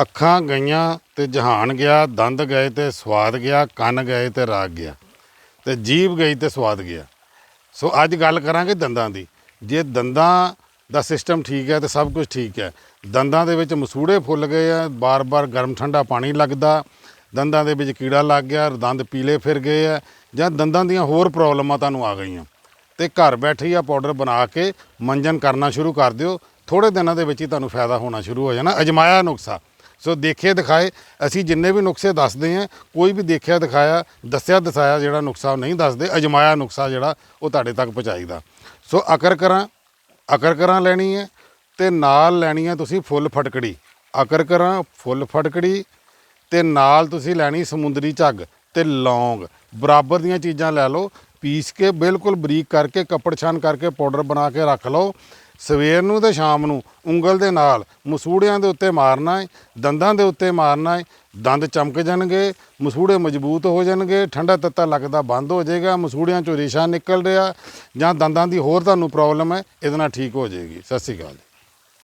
ਅੱਖਾਂ ਗਈਆਂ ਤੇ ਜਹਾਨ ਗਿਆ, ਦੰਦ ਗਏ ਤੇ ਸਵਾਦ ਗਿਆ, ਕੰਨ ਗਏ ਤੇ ਰਾਗ ਗਿਆ ਤੇ ਜੀਭ ਗਈ ਤੇ ਸਵਾਦ ਗਿਆ। ਸੋ ਅੱਜ ਗੱਲ ਕਰਾਂਗੇ ਦੰਦਾਂ ਦੀ। ਜੇ ਦੰਦਾਂ ਦਾ ਸਿਸਟਮ ਠੀਕ ਹੈ ਤੇ ਸਭ ਕੁਝ ਠੀਕ ਹੈ। ਦੰਦਾਂ ਦੇ ਵਿੱਚ ਮਸੂੜੇ ਫੁੱਲ ਗਏ ਆ, ਬਾਰ-ਬਾਰ ਗਰਮ ਠੰਡਾ ਪਾਣੀ ਲੱਗਦਾ, ਦੰਦਾਂ ਦੇ ਵਿੱਚ ਕੀੜਾ ਲੱਗ ਗਿਆ, ਦੰਦ ਪੀਲੇ ਫਿਰ ਗਏ ਆ, ਜਾਂ ਦੰਦਾਂ ਦੀਆਂ ਹੋਰ ਪ੍ਰੋਬਲਮਾਂ ਤੁਹਾਨੂੰ ਆ ਗਈਆਂ। ਤੇ ਘਰ ਬੈਠੇ ਹੀ ਆ ਪਾਊਡਰ ਬਣਾ ਕੇ ਮੰਜਨ ਕਰਨਾ ਸ਼ੁਰੂ ਕਰ ਦਿਓ। ਥੋੜੇ ਦਿਨਾਂ ਦੇ ਵਿੱਚ ਹੀ ਤੁਹਾਨੂੰ ਫਾਇਦਾ ਹੋਣਾ ਸ਼ੁਰੂ ਹੋ ਜਾਣਾ। ਅਜਮਾਇਆ ਨੁਕਸਾ ਸੋ ਦੇਖੇ ਦਿਖਾਏ, ਅਸੀਂ ਜਿੰਨੇ ਵੀ ਨੁਕਸੇ ਦੱਸਦੇ ਹਾਂ, ਕੋਈ ਵੀ ਦੇਖਿਆ ਦਿਖਾਇਆ, ਦੱਸਿਆ ਦਸਾਇਆ ਜਿਹੜਾ ਨੁਕਸਾ ਉਹ ਨਹੀਂ ਦੱਸਦੇ, ਅਜਮਾਇਆ ਨੁਕਸਾ ਜਿਹੜਾ ਉਹ ਤੁਹਾਡੇ ਤੱਕ ਪਹੁੰਚਾਈਦਾ। ਸੋ ਅਕਰ ਕਰਾਂ ਅਕਰ ਕਰਾਂ ਲੈਣੀ ਹੈ ਤੇ ਨਾਲ ਲੈਣੀ ਹੈ ਤੁਸੀਂ ਫੁੱਲ ਫਟਕੜੀ। ਅਕਰ ਕਰਾਂ, ਫੁੱਲ ਫਟਕੜੀ ਤੇ ਨਾਲ ਤੁਸੀਂ ਲੈਣੀ ਸਮੁੰਦਰੀ ਝੱਗ ਤੇ ਲੌਂਗ। ਬਰਾਬਰ ਦੀਆਂ ਚੀਜ਼ਾਂ ਲੈ ਲਓ, ਪੀਸ ਕੇ ਬਿਲਕੁਲ ਬਰੀਕ ਕਰਕੇ ਕੱਪੜ ਛਾਨ ਕਰਕੇ, ਪਾਊਡਰ ਬਣਾ ਕੇ ਰੱਖ ਲਓ। ਸਵੇਰ ਨੂੰ ਤੇ ਸ਼ਾਮ ਨੂੰ ਉਂਗਲ ਦੇ ਨਾਲ ਮਸੂੜਿਆਂ ਦੇ ਉੱਤੇ ਮਾਰਨਾ ਹੈ ਦੰਦਾਂ ਦੇ ਉੱਤੇ ਮਾਰਨਾ ਹੈ ਦੰਦ ਚਮਕ ਜਾਣਗੇ, ਮਸੂੜੇ ਮਜ਼ਬੂਤ ਹੋ ਜਾਣਗੇ, ਠੰਡਾ ਤੱਤਾ ਲੱਗਦਾ ਬੰਦ ਹੋ ਜਾਏਗਾ, ਮਸੂੜਿਆਂ ਚੋਂ ਰੇਸ਼ਾ ਨਿਕਲ ਰਿਹਾ ਜਾਂ ਦੰਦਾਂ ਦੀ ਹੋਰ ਤੁਹਾਨੂੰ ਪ੍ਰੋਬਲਮ ਹੈ ਇਹਦੇ ਨਾਲ ਠੀਕ ਹੋ ਜਾਏਗੀ। ਸਤਿ ਸ਼੍ਰੀ ਅਕਾਲ